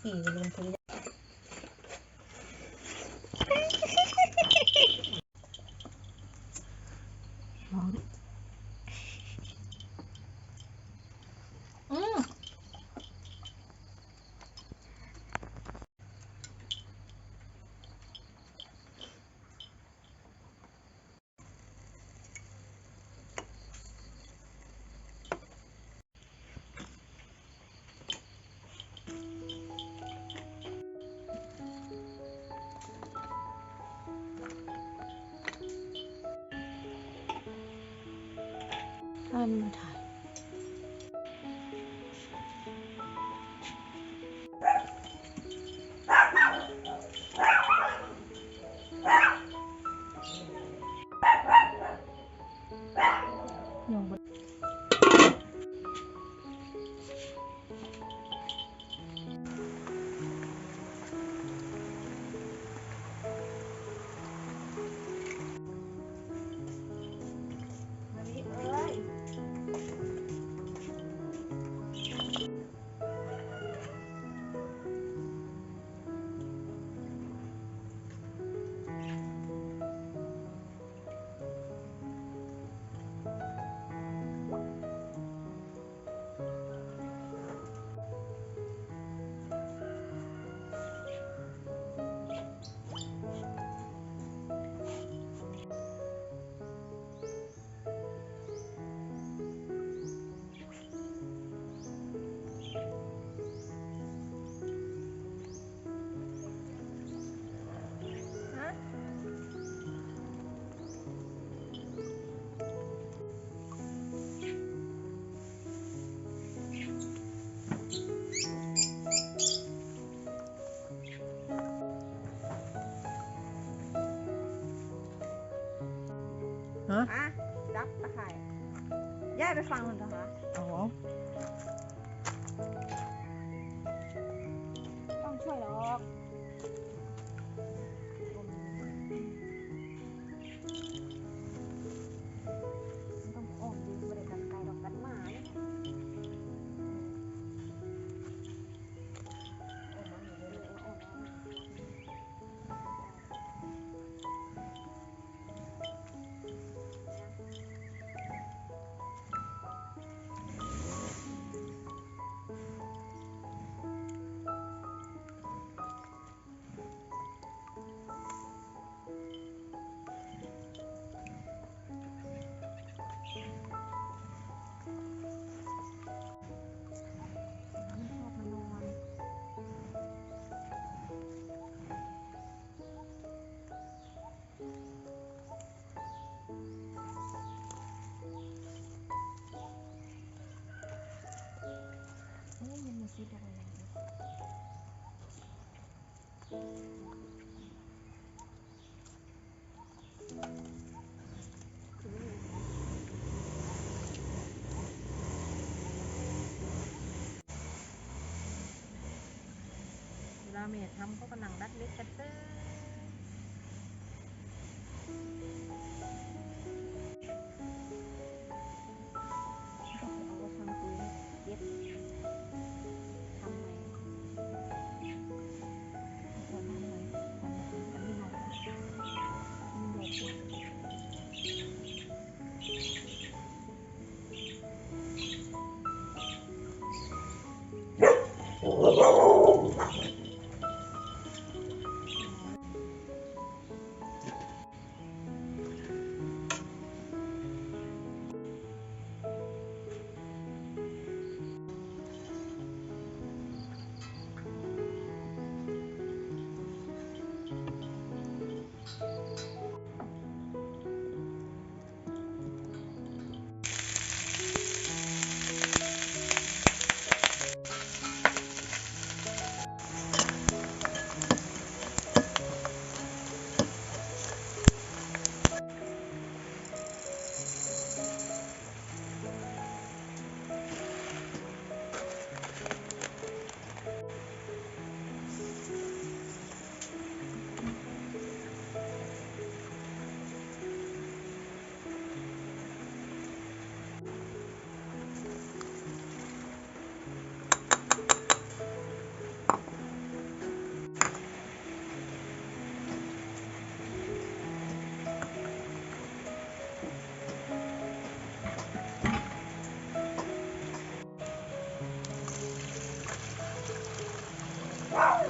ขี่ลงพื้น Hâm thải Nhung ฮะ อะจับตะไคร่ย่าไปฟังมันเถอะคะอ๋อ ต้องช่วยหรอก เมดทำเขากำลังรัดเล็กกันเต้ Woo!